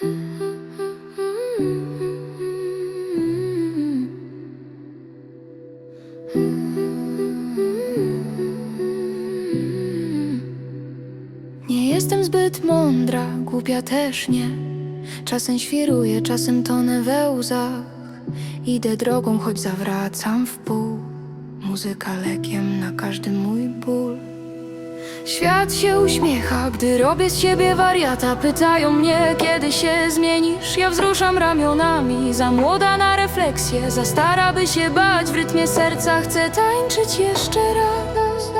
Nie jestem zbyt mądra, głupia też nie. Czasem świruję, czasem tonę we łzach. Idę drogą, choć zawracam w pół. Muzyka lekiem na każdy mój ból. Świat się uśmiecha, gdy robię z siebie wariata. Pytają mnie, kiedy się zmienisz. Ja wzruszam ramionami, za młoda na refleksję, za stara, by się bać. W rytmie serca chcę tańczyć jeszcze raz.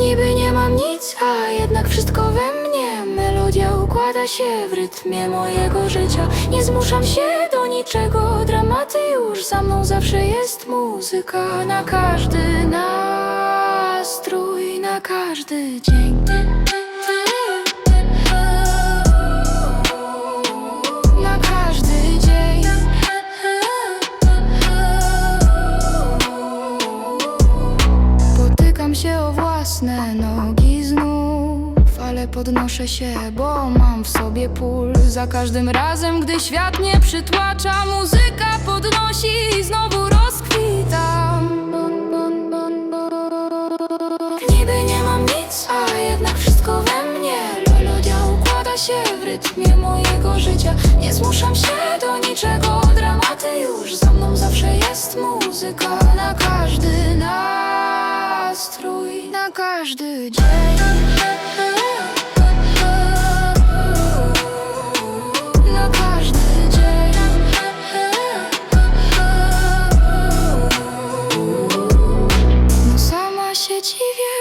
Niby nie mam nic, a jednak wszystko we mnie. Melodia układa się w rytmie mojego życia. Nie zmuszam się do niczego, dramaty już za mną zawsze jest muzyka na każdy nastrój, na każdy dzień. Na każdy dzień. Potykam się o własne nogi znów, ale podnoszę się, bo mam w sobie pól. Za każdym razem, gdy świat mnie przytłacza, muzyka podnosi się w rytmie mojego życia. Nie zmuszam się do niczego, dramaty już za mną zawsze jest muzyka na każdy nastrój, na każdy dzień.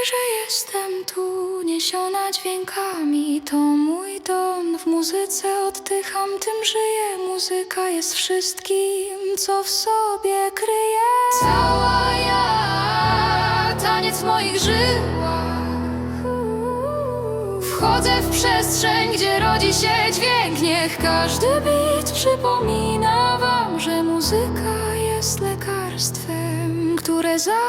Że jestem tu Niesiona dźwiękami. To mój dom w muzyce oddycham. Tym żyję Muzyka jest wszystkim, co w sobie kryje Cała ja, taniec moich żyłach. Wchodzę w przestrzeń, gdzie rodzi się dźwięk. Niech każdy bit przypomina wam, że muzyka jest lekarstwem Które za